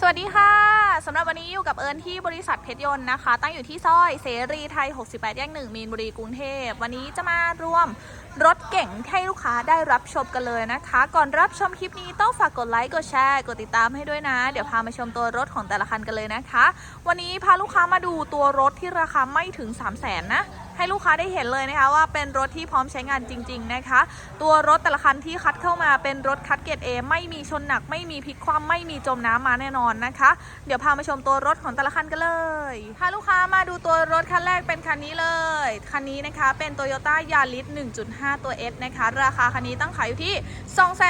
สวัสดีค่ะสำหรับวันนี้อยู่กับเอิญที่บริษัทเพชรยนต์นะคะ ตั้งอยู่ที่ซอยเสรีไทย 68 แยกหนึ่งมีนบุรีกรุงเทพ วันนี้จะมารวมรถเก่งให้ลูกค้าได้รับชมกันเลยนะคะ ก่อนรับชมคลิปนี้ต้องฝากกดไลค์กดแชร์กดติดตามให้ด้วยนะ เดี๋ยวพามาชมตัวรถของแต่ละคันกันเลยนะคะ วันนี้พาลูกค้ามาดูตัวรถที่ราคาไม่ถึง 3 0 0 0 0นนะ ให้ลูกค้าได้เห็นเลยนะคะว่าเป็นรถที่พร้อมใช้งานจริง ๆนะคะ ตัวรถแต่ละคันที่คัดเข้ามาเป็นรถคัดเกรด A ไม่มีชนหนัก ไม่มีพลิกคว่ำไม่มีจมน้ำมาแน่นอนนะคะ เดี๋ยวพามาชมตัวรถของแต่ละคันกันเลยพาลูกค้ามาดูตัวรถคันแรกเป็นคันนี้เลย คันนี้นะคะเป็น Toyota Yaris 1.5 ตัว S นะคะ ราคาคันนี้ตั้งขายอยู่ที่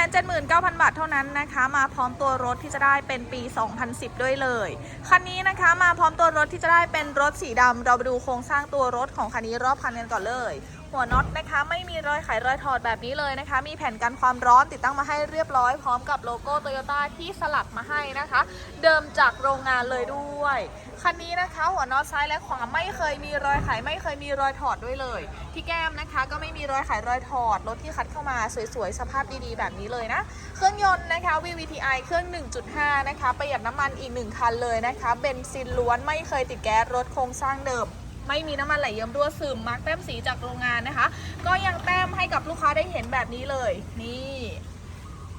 279,000 บาทเท่านั้นนะคะ มาพร้อมตัวรถที่จะได้เป็นปี 2010 ด้วยเลย คันนี้นะคะมาพร้อมตัวรถที่จะได้เป็นรถสีดำเราไปดูโครงสร้างตัวรถของคันนี้รอบคันกันก่อนเลย หัวน็อตนะคะไม่มีรอยไขรอยถอดแบบนี้เลยนะคะ มีแผ่นกันความร้อนติดตั้งมาให้เรียบร้อยพร้อมกับโลโก้โตโยต้าที่สลักมาให้นะคะ เดิมจากโรงงานเลยด้วยคันนี้นะคะหัวน็อตซ้ายและขวาไม่เคยมีรอยไขไม่เคยมีรอยถอดด้วยเลย ที่แก้มนะคะ ก็ไม่มีรอยไขรอยถอดรถที่คัดเข้ามาสวยๆสภาพดีๆแบบนี้เลยนะเครื่องยนต์นะคะ VVTi เครื่อง 1.5 นะคะประหยัดน้ำมันอีก 1 คันเลยนะคะเบนซินล้วนไม่เคยติดแก๊สรถโครงสร้างเดิม ไม่มีน้ำมันไหลเยิ้มรั่วซึมมาร์กแต้มสีจากโรงงานนะคะ ก็ยังแต้มให้กับลูกค้าได้เห็นแบบนี้เลย นี่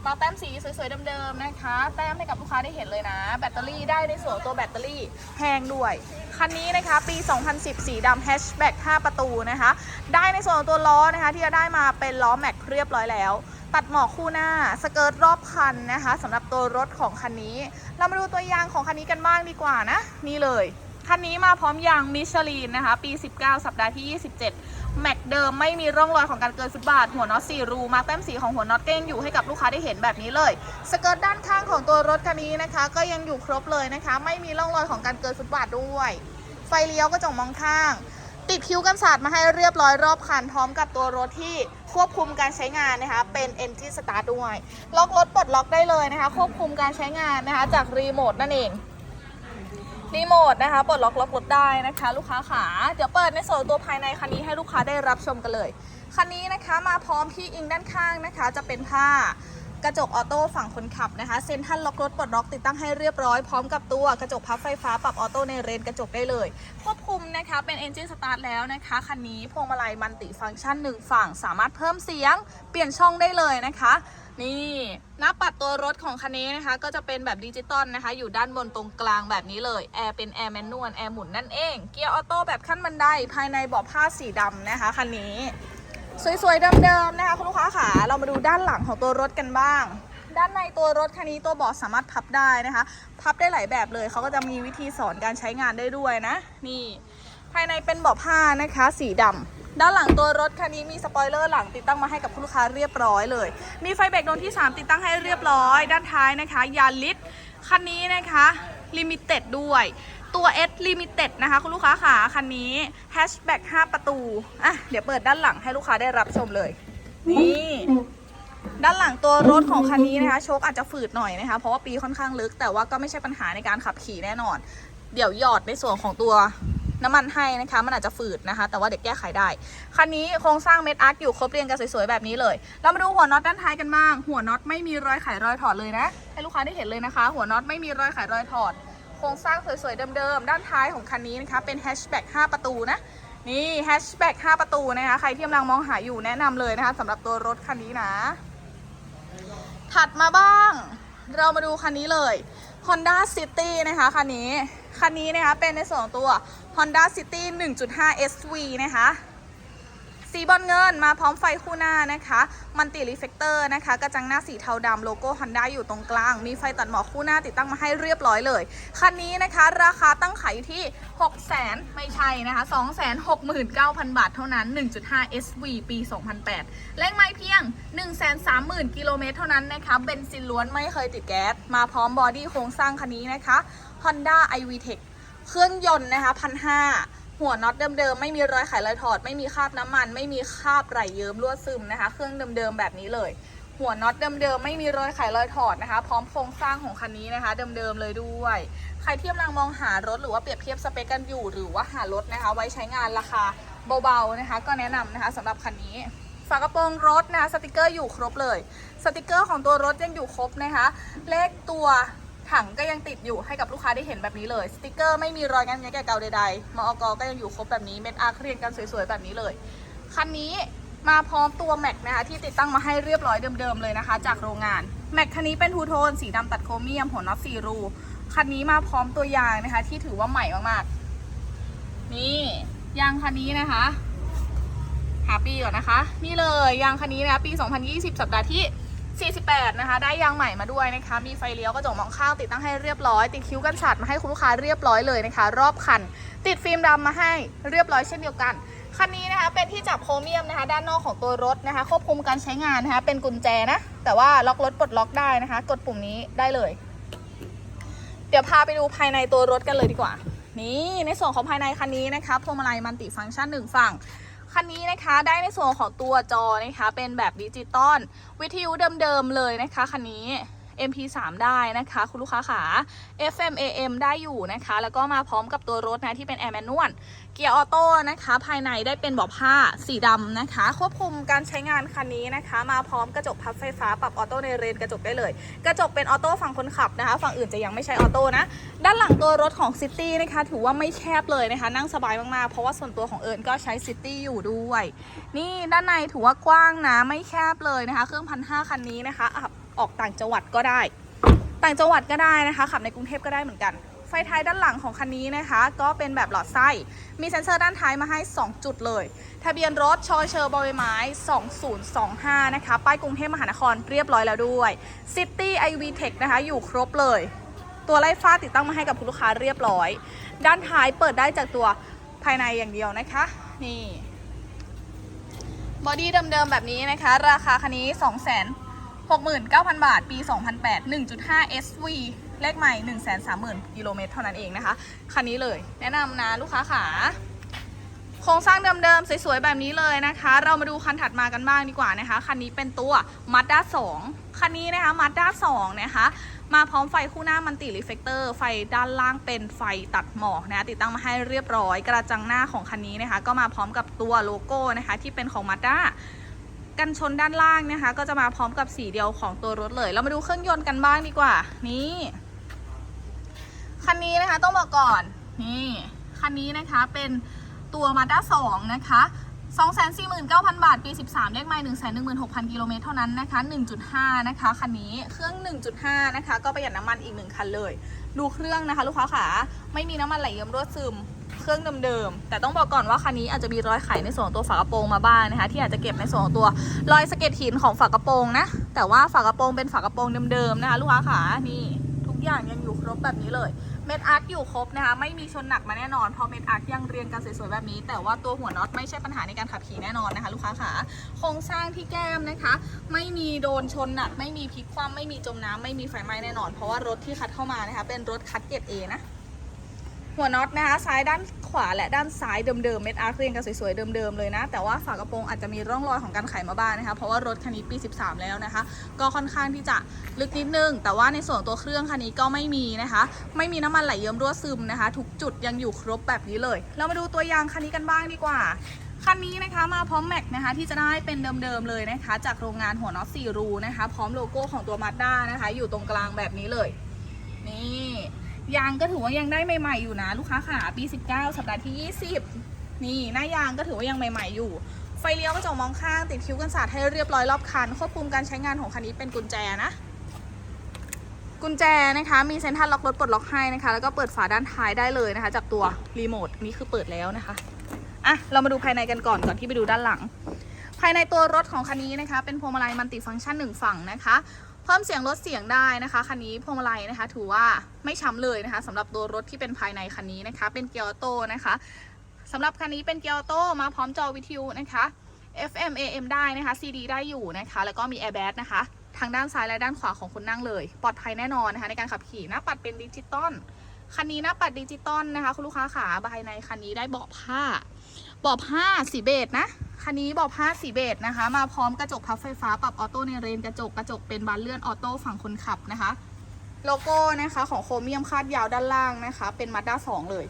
มาแต้มสีสวยๆเดิมๆนะคะ แต้มให้กับลูกค้าได้เห็นเลยนะ แบตเตอรี่ได้ในส่วนตัวแบตเตอรี่แพงด้วย คันนี้นะคะ ปี 2010 สีดำแฮชแบ็ก5ประตูนะคะ ได้ในส่วนตัวล้อนะคะ ที่จะได้มาเป็นล้อแม็กเรียบร้อยแล้ว ตัดหมอกคู่หน้า สเกิร์ตรอบคันนะคะสำหรับตัวรถของคันนี้ เรามาดูตัวยางของคันนี้กันบ้างดีกว่านะ นี่เลย คันนี้มาพร้อมยางมิชลินนะคะ ปี 19 สัปดาห์ที่ 27 แม็กเดิมไม่มีร่องรอยของการเกินฟุตบาท หัวน็อตสี่รู มาแต้มสีของหัวน็อตเก็ยังอยู่ให้กับลูกค้าได้เห็นแบบนี้เลย สเกิร์ตด้านข้างของตัวรถคันนี้นะคะ ก็ยังอยู่ครบเลยนะคะ ไม่มีร่องรอยของการเกินฟุตบาทด้วย ไฟเลี้ยวกระจกมองข้าง ติดคิ้วกันศาสตร์มาให้เรียบร้อยรอบคันพร้อมกับตัวรถที่ควบคุมการใช้งานนะคะเป็น Engine Start ด้วย ล็อกรถปลดล็อกได้เลยนะคะ ควบคุมการใช้งานนะคะจากรีโมทนั่นเอง รีโมทนะคะปลดล็อกล็อกรถได้นะคะ ลูกค้าขาเดี๋ยวเปิดในส่วนตัวภายในคันนี้ให้ลูกค้าได้รับชมกันเลย คันนี้นะคะมาพร้อมที่อิงด้านข้างนะคะ จะเป็นผ้ากระจกออโต้ฝั่งคนขับนะคะ เซ็นทัลล็อกรถปลดล็อกติดตั้งให้เรียบร้อย พร้อมกับตัวกระจกพับไฟฟ้าปรับออโต้ในเรนกระจกได้เลย ควบคุมนะคะเป็น Engine Start แล้วนะคะ คันนี้พวงมาลัยมันติฟังก์ชันหนึ่งฝั่ง สามารถเพิ่มเสียง เปลี่ยนช่องได้เลยนะคะนี่หน้าปัดตัวรถของคันนี้นะคะ ก็จะเป็นแบบดิจิตอลนะคะ อยู่ด้านบนตรงกลางแบบนี้เลยแอร์เป็นแอร์แมนนวลแอร์หมุนนั่นเองเกียร์ออโต้แบบขั้นบันไดภายในเบาะผ้าสีดำนะคะคันนี้ สวยๆเดิมๆนะคะคุณลูกค้าขาเรามาดูด้านหลังของตัวรถกันบ้างด้านในตัวรถคันนี้ตัวเบาะสามารถพับได้นะคะ พับได้หลายแบบเลยเขาก็จะมีวิธีสอนการใช้งานได้ด้วยนะ นี่ ภายในเป็นเบาะผ้านะคะ สีดำด้านหลังตัวรถคันนี้มีสปอยเลอร์หลังติดตั้งมาให้กับคุณลูกค้าเรียบร้อยเลย มีไฟเบรกดวงที่ 3 ติดตั้งให้เรียบร้อย ด้านท้ายนะคะยาลิสคันนี้นะคะลิมิเต็ดด้วยตัว S Limited นะคะ คุณลูกค้าขาคันนี้แฮชแบ็ก5ประตู อะ เดี๋ยวเปิดด้านหลังให้ลูกค้าได้รับชมเลย นี่ ด้านหลังตัวรถของคันนี้นะคะ โชคอาจจะฝืดหน่อยนะคะ เพราะว่าปีค่อนข้างลึก แต่ว่าก็ไม่ใช่ปัญหาในการขับขี่แน่นอน เดี๋ยวหยอดในส่วนของตัว น้ำมันให้นะคะ มันอาจจะฝืดนะคะ แต่ว่าเดี๋ยวแก้ไขได้ คันนี้โครงสร้างเม็ดอาร์คอยู่ครบเรียงกันสวยๆแบบนี้เลย เรามาดูหัวน็อตด้านท้ายกันบ้าง หัวน็อตไม่มีรอยไขรอยถอดเลยนะ ให้ลูกค้าได้เห็นเลยนะคะ หัวน็อตไม่มีรอยไขรอยถอด โครงสร้างสวยๆเดิมๆ ด้านท้ายของคันนี้นะคะ เป็นแฮชแบ็ก5ประตูนะ นี่แฮชแบ็ก5ประตูนะคะ ใครที่กำลังมองหาอยู่แนะนำเลยนะคะสำหรับตัวรถคันนี้นะ ถัดมาบ้าง เรามาดูคันนี้เลย Honda City นะคะคันนี้ คันนี้นะคะเป็นในส่วนของตัว Honda City 1.5 SV นะคะ สีบอลเงินมาพร้อมไฟคู่หน้านะคะมันติรีเฟกเตอร์นะคะกระจังหน้าสีเทาดำโลโก้ Honda อยู่ตรงกลาง มีไฟตัดหมอกคู่หน้าติดตั้งมาให้เรียบร้อยเลย คันนี้นะคะ ราคาตั้งขายอยู่ที่ 6 0 0 0 0ไม่ใช่นะคะ 269,000 บาทเท่านั้น 1.5 SV ปี 2008แรงไม้เพียง 130,000 กิโลเมตรเท่านั้นนะคะเบนซินล้วนไม่เคยติดแก๊ส มาพร้อมบอดี้โครงสร้างคันนี้นะคะ Honda iVTEC เครื่องยนต์นะคะพัน หัวน็อตเดิมๆไม่มีรอยไขรอยถอด ไม่มีคราบน้ำมัน ไม่มีคราบไหลเยิ้มรั่วซึมนะคะ เครื่องเดิมๆแบบนี้เลย หัวน็อตเดิมๆไม่มีรอยไขรอยถอดนะคะ พร้อมโครงสร้างของคันนี้นะคะเดิมๆเลยด้วย ใครที่กำลังมองหารถหรือว่าเปรียบเทียบสเปคกันอยู่ หรือว่าหารถนะคะ ไว้ใช้งานราคาเบาๆนะคะ ก็แนะนำนะคะสำหรับคันนี้ฝากระโปรงรถนะคะสติกเกอร์อยู่ครบเลย สติกเกอร์ของตัวรถยังอยู่ครบนะคะ เลขตัว ถังก็ยังติดอยู่ให้กับลูกค้าได้เห็นแบบนี้เลย สติกเกอร์ไม่มีรอยงันแงะแกะเก่าใดๆมอกก็ยังอยู่ครบแบบนี้เม็ดอาร์คเรียงกันสวยๆแบบนี้เลย คันนี้มาพร้อมตัวแม็กนะคะที่ติดตั้งมาให้เรียบร้อยเดิมๆเลยนะคะ จากโรงงานแม็กคันนี้เป็นทูโทนสีดำตัดโครเมียมหัวน็อตสี่รูคันนี้มาพร้อมตัวยางนะคะ ที่ถือว่าใหม่มากๆ นี่ยางคันนี้นะคะ หาปีก่อนนะคะ นี่เลยยางคันนี้นะคะปี 2020 สัปดาห์ที่ 48 นะคะ ได้ยางใหม่มาด้วยนะคะ มีไฟเลี้ยวกระจกมองข้างติดตั้งให้เรียบร้อย ติดคิ้วกันสาดมาให้คุณลูกค้าเรียบร้อยเลยนะคะ รอบคัน ติดฟิล์มดำมาให้เรียบร้อยเช่นเดียวกันคันนี้นะคะเป็นที่จับโครเมียมนะคะ ด้านนอกของตัวรถนะคะ ควบคุมการใช้งานนะคะ เป็นกุญแจนะ แต่ว่าล็อกรถปลดล็อกได้นะคะ กดปุ่มนี้ได้เลย เดี๋ยวพาไปดูภายในตัวรถกันเลยดีกว่า นี่ในส่วนของภายในคันนี้นะคะพวงมาลัยมันติฟังก์ชันหนึ่งฝั่ง คันนี้นะคะได้ในส่วนของตัวจอนะคะเป็นแบบดิจิตอลวิทยุเดิมๆเลยนะคะคันนี้ MP3 ได้นะคะ คุณลูกค้าขา FM AM ได้อยู่นะคะ แล้วก็มาพร้อมกับตัวรถนะที่เป็นแอร์แมนนวลเกียร์ออโต้นะคะ ภายในได้เป็นเบาะผ้าสีดำนะคะ ควบคุมการใช้งานคันนี้นะคะ มาพร้อมกระจกพับไฟฟ้าปรับออโต้ในเรนกระจกได้เลย กระจกเป็นออโต้ฝั่งคนขับนะคะ ฝั่งอื่นจะยังไม่ใช้ออโต้นะ ด้านหลังตัวรถของซิตี้นะคะ ถือว่าไม่แคบเลยนะคะ นั่งสบายมากๆ เพราะว่าส่วนตัวของเอิญก็ใช้ซิตี้อยู่ด้วย นี่ด้านในถือว่ากว้างนะ ไม่แคบเลยนะคะ เครื่องพันห้าคันนี้นะคะอะ ออกต่างจังหวัดก็ได้ ต่างจังหวัดก็ได้นะคะ ขับในกรุงเทพก็ได้เหมือนกัน ไฟท้ายด้านหลังของคันนี้นะคะ ก็เป็นแบบหลอดไส้มีเซ็นเซอร์ด้านท้ายมาให้ 2 จุดเลย ทะเบียนรถชอเชอร์บอใบไม้ 2025 นะคะ ป้ายกรุงเทพมหานครเรียบร้อยแล้วด้วย City IV Tech นะคะ อยู่ครบเลยตัวไล่ฟ้าติดตั้งมาให้กับคุณลูกค้าเรียบร้อย ด้านท้ายเปิดได้จากตัวภายในอย่างเดียวนะคะ นี่ บอดี้เดิมๆแบบนี้นะคะ ราคาคันนี้2 6 9 0 0 0 บาท ปี 2008 1.5 SV เลขใหม่ 130,000 กิโลเมตรเท่านั้นเองนะคะ คันนี้เลย แนะนำนะลูกค้าขา โครงสร้างเดิมๆ สวยๆ แบบนี้เลยนะคะ เรามาดูคันถัดมากันบ้างดีกว่านะคะ คันนี้เป็นตัว Mazda 2 คันนี้นะคะ Mazda 2 นะคะ มาพร้อมไฟคู่หน้ามันติรีเฟกเตอร์ ไฟด้านล่างเป็นไฟตัดหมอกนะ ติดตั้งมาให้เรียบร้อย กระจังหน้าของคันนี้นะคะ ก็มาพร้อมกับตัวโลโก้นะคะ ที่เป็นของ Mazda กันชนด้านล่างนะคะ ก็จะมาพร้อมกับสีเดียวของตัวรถเลย เรามาดูเครื่องยนต์กันบ้างดีกว่า นี่ คันนี้นะคะต้องบอกก่อน นี่ คันนี้นะคะเป็นตัว Mazda 2นะคะ249,000 บาท ปี 13 เลขไมล์116,000 กิโลเมตรเท่านั้นนะคะ 1.5 นะคะ คันนี้เครื่อง 1.5 นะคะ ก็ประหยัดน้ำมันอีก 1 คันเลย ดูเครื่องนะคะ ลูกค้าขาไม่มีน้ำมันไหลเยิ้มรั่วซึม รื่องเดิมๆ แต่ต้องบอกก่อนว่าคันนี้อาจจะมีรอยไขในส่วนของตัวฝากระโปรงมาบ้างนะคะ ที่อาจจะเก็บในส่วนของตัวรอยสะเก็ดหินของฝากระโปรงนะ แต่ว่าฝากระโปรงเป็นฝากระโปรงเดิมๆนะคะลูกค้าขานี่ทุกอย่างยังอยู่ครบแบบนี้เลยเม็ดอาร์คอยู่ครบนะคะไม่มีชนหนักมาแน่นอนเพราะเม็ดอาร์คยังเรียงกันสวยๆแบบนี้ แต่ว่าตัวหัวน็อตไม่ใช่ปัญหาในการขับขี่แน่นอนนะคะ ลูกค้าขาโครงสร้างที่แก้มนะคะ ไม่มีโดนชนหนัก ไม่มีพลิกคว่ำไม่มีจมน้ำไม่มีไฟไหม้แน่นอน เพราะว่ารถที่คัดเข้ามานะคะเป็นรถคัดเกรดเอนะ หัวน็อตนะคะซ้ายด้านขวาและด้านซ้ายเดิมๆเม็ดอาร์คเรียงกันสวยๆเดิมๆเลยนะ แต่ว่าฝากระโปรงอาจจะมีร่องรอยของการไขมาบ้างนะคะเพราะว่ารถคันนี้ปี 13 แล้วนะคะ ก็ค่อนข้างที่จะลึกนิดนึง แต่ว่าในส่วนตัวเครื่องคันนี้ก็ไม่มีนะคะ ไม่มีน้ำมันไหลเยิ้มรั่วซึมนะคะ ทุกจุดยังอยู่ครบแบบนี้เลย เรามาดูตัวยางคันนี้กันบ้างดีกว่าคันนี้นะคะมาพร้อมแม็กนะคะที่จะได้เป็นเดิมๆเลยนะคะ จากโรงงานหัวน็อตสี่รูนะคะ พร้อมโลโก้ของตัวมาด้านะคะ อยู่ตรงกลางแบบนี้เลย นี่ ยางก็ถือว่ายังได้ใหม่ๆอยู่นะ ลูกค้าขาปี19 สัปดาห์ที่ 20 นี่หน้ายางก็ถือว่ายังใหม่ๆอยู่ ไฟเลี้ยวกระจกมองข้าง ติดคิ้วกันสาดให้เรียบร้อยรอบคัน ควบคุมการใช้งานของคันนี้เป็นกุญแจนะ กุญแจนะคะ มีเซ็นทรัลล็อกรถปลดล็อกให้นะคะ แล้วก็เปิดฝาด้านท้ายได้เลยนะคะ จากตัวรีโมทนี้คือเปิดแล้วนะคะอะเรามาดูภายในกันก่อนก่อนที่ไปดูด้านหลัง ภายในตัวรถของคันนี้นะคะ เป็นพวงมาลัยมัลติฟังก์ชันหนึ่งฝั่งนะคะ เพิ่มเสียงลดเสียงได้นะคะคันนี้พวงมาลัยนะคะ ถือว่าไม่ช้ำเลยนะคะสำหรับตัวรถที่เป็นภายในคันนี้นะคะ เป็นเกียร์ออโต้นะคะสำหรับคันนี้เป็นเกียร์ออโต้มาพร้อมจอวิทยุนะคะ FM AM ได้นะคะ CD ได้อยู่นะคะ แล้วก็มี Airbag นะคะ ทางด้านซ้ายและด้านขวาของคนนั่งเลย ปลอดภัยแน่นอนนะคะ ในการขับขี่หน้าปัดเป็นดิจิตอล คันนี้หน้าปัดดิจิตอลนะคะคุณลูกค้าขาภายในคันนี้ได้เบาะผ้าเบาะผ้าสีเบจนะคันนี้เบาะผ้าสีเบจนะคะ มาพร้อมกระจกพับไฟฟ้าปรับออโต้ในเรนกระจกกระจกเป็นบานเลื่อนออโต้ฝั่งคนขับนะคะ โลโก้นะคะของโครเมียมคาดยาวด้านล่างนะคะ เป็นมาด้า2เลย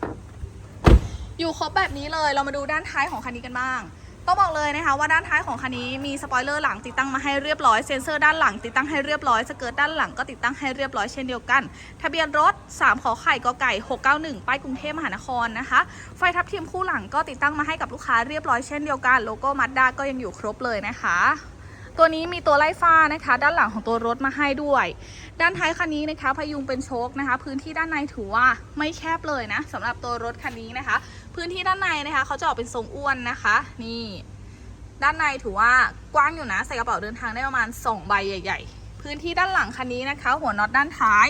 อยู่ครบแบบนี้เลยเรามาดูด้านท้ายของคันนี้กันบ้าง ต้องบอกเลยนะคะว่าด้านท้ายของคันนี้มีสปอยเลอร์หลังติดตั้งมาให้เรียบร้อยเซ็นเซอร์ด้านหลังติดตั้งให้เรียบร้อยสเกิร์ตด้านหลังก็ติดตั้งให้เรียบร้อยเช่นเดียวกัน ทะเบียนรถ 3 ขอไข่กอไก่ 691 ป้ายกรุงเทพมหานครนะคะ ไฟทับทิมคู่หลังก็ติดตั้งมาให้กับลูกค้าเรียบร้อยเช่นเดียวกัน โลโก้มัดด้าก็ยังอยู่ครบเลยนะคะตัวนี้มีตัวไล่ฟ้านะคะ ด้านหลังของตัวรถมาให้ด้วย ด้านท้ายคันนี้นะคะพยุงเป็นโชคนะคะ พื้นที่ด้านในถือว่าไม่แคบเลยนะสำหรับตัวรถคันนี้นะคะ พื้นที่ด้านในนะคะเขาจะออกเป็นทรงอ้วนนะคะ นี่ด้านในถือว่ากว้างอยู่นะใส่กระเป๋าเดินทางได้ประมาณ 2 ใบใหญ่ ๆ พื้นที่ด้านหลังคันนี้นะคะ หัวน็อตด้านท้าย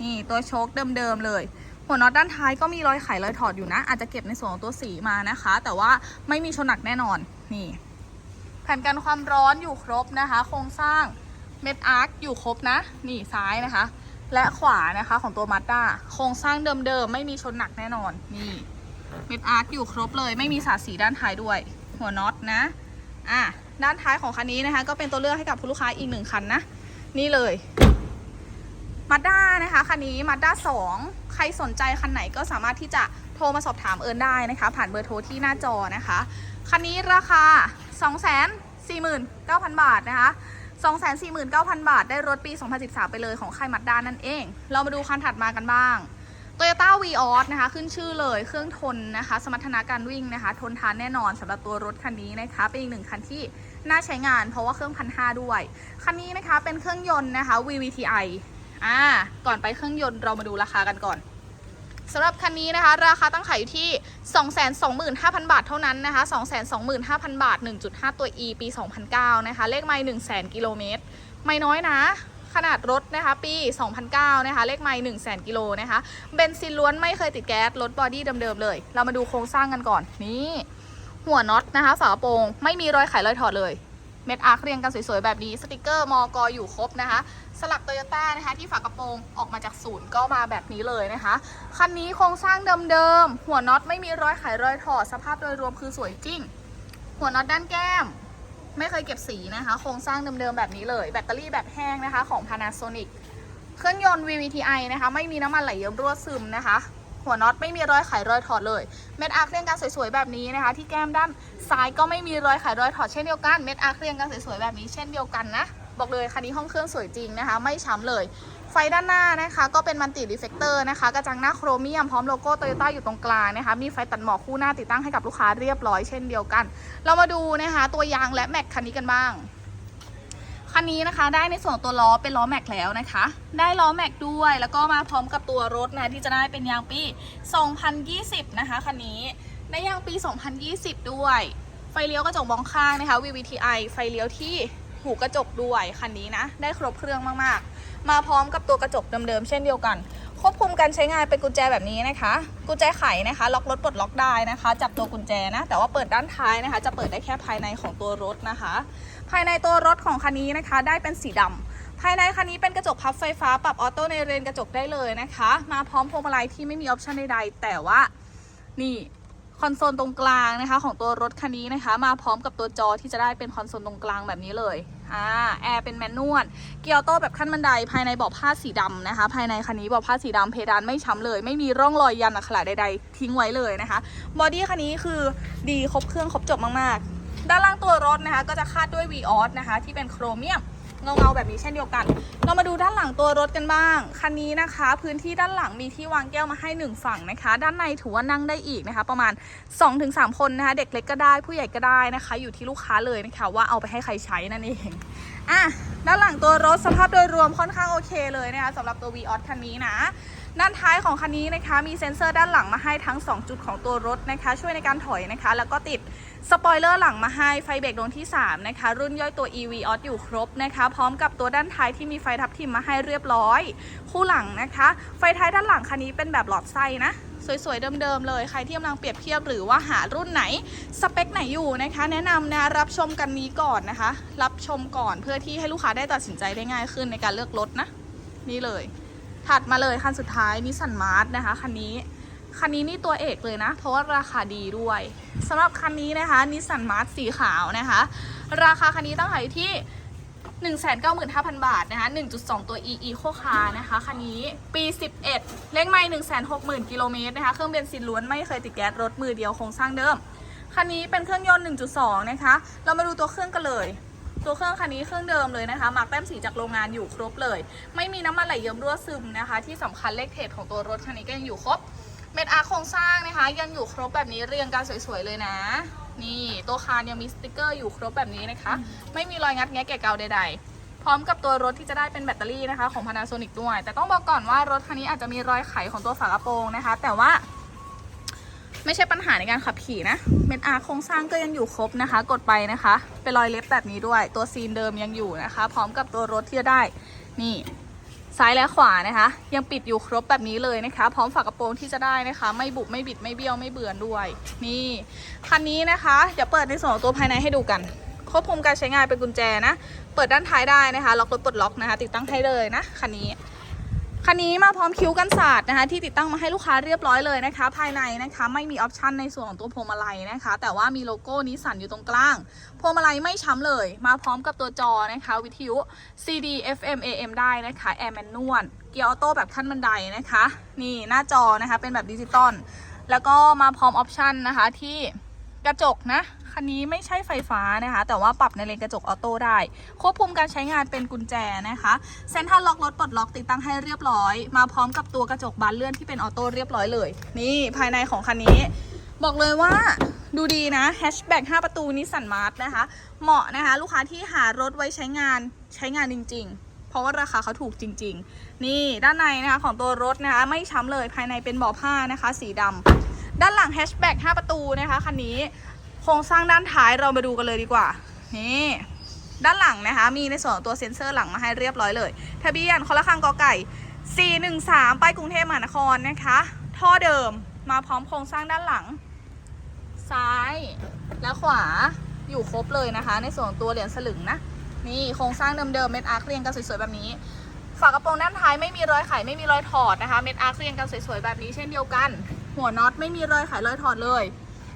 นี่ตัวโชคเดิมๆเลย หัวน็อตด้านท้ายก็มีรอยไขรอยถอดอยู่นะ อาจจะเก็บในส่วนของตัวสีมานะคะ แต่ว่าไม่มีชนหนักแน่นอนนี่ แผ่นกันความร้อนอยู่ครบนะคะ โครงสร้างเม็ดอาร์คอยู่ครบนะ นี่ซ้ายนะคะ และขวานะคะของตัวมาด้าโครงสร้างเดิมๆไม่มีชนหนักแน่นอนนี่ เม็ดอาร์คอยู่ครบเลย ไม่มีสาสีด้านท้ายด้วย หัวน็อตนะอะด้านท้ายของคันนี้นะคะ ก็เป็นตัวเลือกให้กับผู้ลูกค้าอีกหนึ่งคันนะ นี่เลยมาด้านะคะคันนี้มาด้าสองใครสนใจคันไหนก็สามารถที่จะโทรมาสอบถามเอิญได้นะคะ ผ่านเบอร์โทรที่หน้าจอนะคะ คันนี้ราคา 249,000 บาทนะคะ249,000 บาท ได้รถปี 2013 ไปเลยของค่ายมัดด้านั่นเอง เรามาดูคันถัดมากันบ้าง Toyota v ีออสนะคะ ขึ้นชื่อเลยเครื่องทนนะคะ สมรรถนะการวิ่งนะคะ ทนทานแน่นอนสำหรับตัวรถคันนี้นะคะ เป็นอีกหนึ่งคันที่น่าใช้งานเพราะว่าเครื่องพันห้าด้วย คันนี้นะคะเป็นเครื่องยนต์นะคะ VVTi อ่าก่อนไปเครื่องยนต์เรามาดูราคากันก่อนสำหรับคันนี้นะคะ ราคาตั้งขายอยู่ที่ 225,000 บาทเท่านั้นนะคะ 225,000 บาท 1.5 ตัว E ปี 2009 นะคะ เลขไมล์100,000 กิโลเมตร ไม่น้อยนะ ขนาดรถนะคะ ปี 2009 นะคะ เลขไมล์100,000กิโลนะคะ เบนซินล้วนไม่เคยติดแก๊ส รถบอดี้เดิมๆเลย เรามาดูโครงสร้างกันก่อน นี่ หัวน็อตนะคะ ฝากระโปรง ไม่มีรอยไขรอยถอดเลย เม็ดอาร์คเรียงกันสวยๆ แบบนี้ สติกเกอร์มอกออยู่ครบนะคะ สลักโตโยต้านะคะ ที่ฝากระโปรงออกมาจากศูนย์ก็มาแบบนี้เลยนะคะ คันนี้โครงสร้างเดิมๆ หัวน็อตไม่มีรอยไขรอยถอด สภาพโดยรวมคือสวยจริง หัวน็อตด้านแก้ม ไม่เคยเก็บสีนะคะ โครงสร้างเดิมๆแบบนี้เลย แบตเตอรี่แบบแห้งนะคะของ Panasonic เครื่องยนต์ VVTi นะคะ ไม่มีน้ำมันไหลเยิ้มรั่วซึมนะคะ หัวน็อตไม่มีรอยไขรอยถอดเลย เม็ดอาร์คเรียงกันสวยๆแบบนี้นะคะ ที่แก้มด้านซ้ายก็ไม่มีรอยไขรอยถอดเช่นเดียวกัน เม็ดอาร์คเรียงกันสวยๆแบบนี้เช่นเดียวกันนะ บอกเลยคันนี้ห้องเครื่องสวยจริงนะคะ ไม่ช้ำเลย ไฟด้านหน้านะคะ ก็เป็นมันติรีเฟกเตอร์นะคะ กระจังหน้าโครเมียมพร้อมโลโก้โตโยต้าอยู่ตรงกลางนะคะ มีไฟตัดหมอกคู่หน้าติดตั้งให้กับลูกค้าเรียบร้อยเช่นเดียวกัน เรามาดูนะคะ ตัวยางและแม็กคันนี้กันบ้างคันนี้นะคะได้ในส่วนตัวล้อเป็นล้อแม็กแล้วนะคะ ได้ล้อแม็กด้วยแล้วก็มาพร้อมกับตัวรถนะที่จะได้เป็นยางปี 2020 นะคะคันนี้ได้ยางปี 2020 ด้วย ไฟเลี้ยวกระจกมองข้างนะคะ VVTi ไฟเลี้ยวที่ หูกระจกด้วยคันนี้นะ ได้ครบเครื่องมากๆ มาพร้อมกับตัวกระจกเดิมๆเช่นเดียวกัน ควบคุมการใช้งานเป็นกุญแจแบบนี้นะคะ กุญแจไขนะคะ ล็อกรถปลดล็อกได้นะคะ จับตัวกุญแจนะ แต่ว่าเปิดด้านท้ายนะคะ จะเปิดได้แค่ภายในของตัวรถนะคะ ภายในตัวรถของคันนี้นะคะ ได้เป็นสีดำภายในคันนี้เป็นกระจกพับไฟฟ้าปรับออโต้ในเรนกระจกได้เลยนะคะ มาพร้อมพวงมาลัยที่ไม่มีออปชันใดๆแต่ว่านี่ คอนโซลตรงกลางนะคะ ของตัวรถคันนี้นะคะ มาพร้อมกับตัวจอที่จะได้เป็นคอนโซลตรงกลางแบบนี้เลยอ่าแอร์เป็นแมนนวลเกียร์ออโต้แบบขั้นบันไดภายในเบาะผ้าสีดำนะคะ ภายในคันนี้เบาะผ้าสีดำเพดานไม่ช้ำเลย ไม่มีร่องรอยยันอักขระใดๆ ทิ้งไว้เลยนะคะบอดี้คันนี้คือดีครบเครื่องครบจบมากๆ ด้านล่างตัวรถนะคะ ก็จะคาดด้วย v ีออสนะคะ ที่เป็นโครเมียม เงาเงาๆแบบนี้เช่นเดียวกัน เรามาดูด้านหลังตัวรถกันบ้าง คันนี้นะคะ พื้นที่ด้านหลังมีที่วางแก้วมาให้ 1 ฝั่งนะคะ ด้านในถือว่านั่งได้อีกนะคะ ประมาณ 2-3 คนนะคะ เด็กเล็กก็ได้ผู้ใหญ่ก็ได้นะคะ อยู่ที่ลูกค้าเลยนะคะ ว่าเอาไปให้ใครใช้นั่นเองอะด้านหลังตัวรถสภาพโดยรวมค่อนข้างโอเคเลยนะคะสำหรับตัว v ีออคันนี้นะ ด้านท้ายของคันนี้นะคะ มีเซ็นเซอร์ด้านหลังมาให้ทั้ง 2 จุดของตัวรถนะคะ ช่วยในการถอยนะคะ แล้วก็ติดสปอยเลอร์หลังมาให้ไฟเบรกดวงที่ 3 นะคะ รุ่นย่อยตัว EV o s อยู่ครบนะคะ พร้อมกับตัวด้านท้ายที่มีไฟทับทิมมาให้เรียบร้อย คู่หลังนะคะ ไฟท้ายด้านหลังคันนี้เป็นแบบหลอดไส้นะสวยๆ เดิมๆ เลย ใครที่กำลังเปรียบเทียบหรือว่าหารุ่นไหน สเปคไหนอยู่นะคะ แนะนำนะรับชมกันนี้ก่อนนะคะ รับชมก่อนเพื่อที่ให้ลูกค้าได้ตัดสินใจได้ง่ายขึ้นในการเลือกรถนะ นี่เลย ถัดมาเลยคันสุดท้ายนิสสันมาร์ทนะคะคันนี้คันนี้นี่ตัวเอกเลยนะ เพราะว่าราคาดีด้วยสำหรับคันนี้นะคะนิสสันมาร์ทสีขาวนะคะ ราคาคันนี้ตั้งขายอยู่ที่ 195,000 บาทนะคะ1.2 ตัว e eco car นะคะคันนี้ปี 11 เลขไมล์160,000 กิโลเมตรนะคะ เครื่องเบนซินล้วนไม่เคยติดแก๊สรถมือเดียวโครงสร้างเดิม คันนี้เป็นเครื่องยนต์ 1.2 นะคะ เรามาดูตัวเครื่องกันเลย ตัวเครื่องคันนี้เครื่องเดิมเลยนะคะมาร์กแต้มสีจากโรงงานอยู่ครบเลย ไม่มีน้ำมันไหลเยิ้มรั่วซึมนะคะ ที่สำคัญเลขเทรดของตัวรถคันนี้ก็ยังอยู่ครบเม็ดอาร์โครงสร้างนะคะ ยังอยู่ครบแบบนี้เรียงกันสวยๆเลยนะ นี่ตัวคานยังมีสติกเกอร์อยู่ครบแบบนี้นะคะ ไม่มีรอยงัดแงะแกะเกาใดๆพร้อมกับตัวรถที่จะได้เป็นแบตเตอรี่นะคะของ Panasonic ด้วย แต่ต้องบอกก่อนว่ารถคันนี้อาจจะมีรอยไขของตัวฝากระโปรงนะคะ แต่ว่า ไม่ใช่ปัญหาในการขับขี่นะ เม็ดอาร์โครงสร้างก็ยังอยู่ครบนะคะ กดไปนะคะ เป็นรอยเล็บแบบนี้ด้วย ตัวซีนเดิมยังอยู่นะคะ พร้อมกับตัวรถที่จะได้ นี่ ซ้ายและขวานะคะ ยังปิดอยู่ครบแบบนี้เลยนะคะ พร้อมฝากระโปรงที่จะได้นะคะ ไม่บุบไม่บิดไม่เบี้ยวไม่เบือนด้วย นี่ คันนี้นะคะ เดี๋ยวเปิดในส่วนของตัวภายในให้ดูกันควบคุมการใช้งานเป็นกุญแจนะ เปิดด้านท้ายได้นะคะ ล็อกรถปลดล็อกนะคะ ติดตั้งให้เลยนะ คันนี้ คันนี้มาพร้อมคิ้วกันศาสตร์นะคะที่ติดตั้งมาให้ลูกค้าเรียบร้อยเลยนะคะ ภายในนะคะไม่มีออปชันในส่วนของตัวพวงมาลัยนะคะ แต่ว่ามีโลโก้นิสสันอยู่ตรงกลางพวงมาลัยไม่ช้ำเลย มาพร้อมกับตัวจอนะคะ วิทยุ CD FM AM ได้นะคะแอร์แมนนวลเกียร์ออโต้แบบขั้นบันไดนะคะ นี่หน้าจอนะคะเป็นแบบดิจิตอลแล้วก็มาพร้อมออปชันนะคะที่กระจกนะ คันนี้ไม่ใช่ไฟฟ้านะคะ แต่ว่าปรับในเลนกระจกออโต้ได้ ควบคุมการใช้งานเป็นกุญแจนะคะเซ็นทรัลล็อกรถปลดล็อกติดตั้งให้เรียบร้อย มาพร้อมกับตัวกระจกบานเลื่อนที่เป็นออโต้เรียบร้อยเลย นี่ภายในของคันนี้ บอกเลยว่าดูดีนะแฮชแบ็ก5ประตูนิสสันมาร์ทนะคะ เหมาะนะคะ ลูกค้าที่หารถไว้ใช้งานใช้งานจริง ๆ เพราะว่าราคาเขาถูกจริง ๆ นี่ด้านในนะคะของตัวรถนะคะ ไม่ช้ำเลยภายในเป็นเบาะผ้านะคะ สีดำด้านหลังแฮชแบ็ก5ประตูนะคะคันนี้ ครงสร้างด้านท้ายเรามาดูกันเลยดีกว่า นี่ด้านหลังนะคะ มีในส่วนของตัวเซ็นเซอร์หลังมาให้เรียบร้อยเลย ทะเบียนคอละคังกอไก่ 413 ไปกรุงเทพมหานครนะคะ ท่อเดิมมาพร้อมโครงสร้างด้านหลัง ซ้ายและขวาอยู่ครบเลยนะคะ ในส่วนตัวเหรียญสลึงนะ นี่โครงสร้างเดิมๆเม็ดอาร์คเรียงกันสวยๆแบบนี้ฝากระโปรงด้านท้ายไม่มีรอยไขไม่มีรอยถอดนะคะ เม็ดอาร์คเรียงกันสวยๆแบบนี้เช่นเดียวกัน หัวน็อตไม่มีรอยไขรอยถอดเลย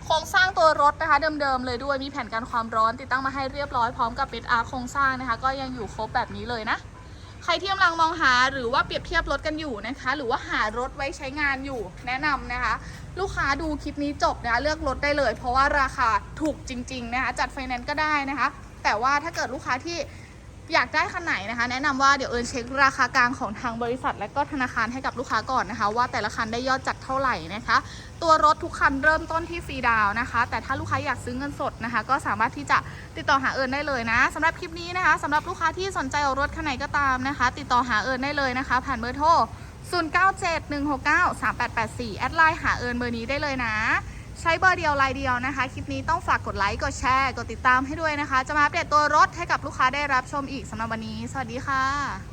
โครงสร้างตัวรถนะคะเดิมๆเลยด้วยมีแผ่นกันความร้อนติดตั้งมาให้เรียบร้อยพร้อมกับเม็ดอาร์โครงสร้างนะคะ ก็ยังอยู่ครบแบบนี้เลยนะ ใครที่กำลังมองหาหรือว่าเปรียบเทียบรถกันอยู่นะคะ หรือว่าหารถไว้ใช้งานอยู่แนะนำนะคะ ลูกค้าดูคลิปนี้จบนะคะเลือกรถได้เลย เพราะว่าราคาถูกจริง ๆ นะคะจัดไฟแนนซ์ก็ได้นะคะ แต่ว่าถ้าเกิดลูกค้าที่ อยากได้คันไหนนะคะ แนะนำว่าเดี๋ยวเอิญเช็คราคากลางของทางบริษัท และก็ธนาคารให้กับลูกค้าก่อนนะคะ ว่าแต่ละคันได้ยอดจัดเท่าไหร่นะคะ ตัวรถทุกคันเริ่มต้นที่ฟรีดาวนะคะ แต่ถ้าลูกค้าอยากซื้อเงินสดนะคะ ก็สามารถที่จะติดต่อหาเอิญได้เลยนะสำหรับคลิปนี้นะคะสำหรับลูกค้าที่สนใจเอารถคันไหนก็ตามนะคะ ติดต่อหาเอิญได้เลยนะคะ ผ่านเบอร์โทร0971693884แอดไลน์หาเอิญเบอร์นี้ได้เลยนะ ใช้เบอร์เดียวลายเดียวนะคะ คลิปนี้ต้องฝากกดไลค์ กดแชร์ กดติดตามให้ด้วยนะคะ จะมาอัปเดตตัวรถให้กับลูกค้าได้รับชมอีกสำหรับวันนี้ สวัสดีค่ะ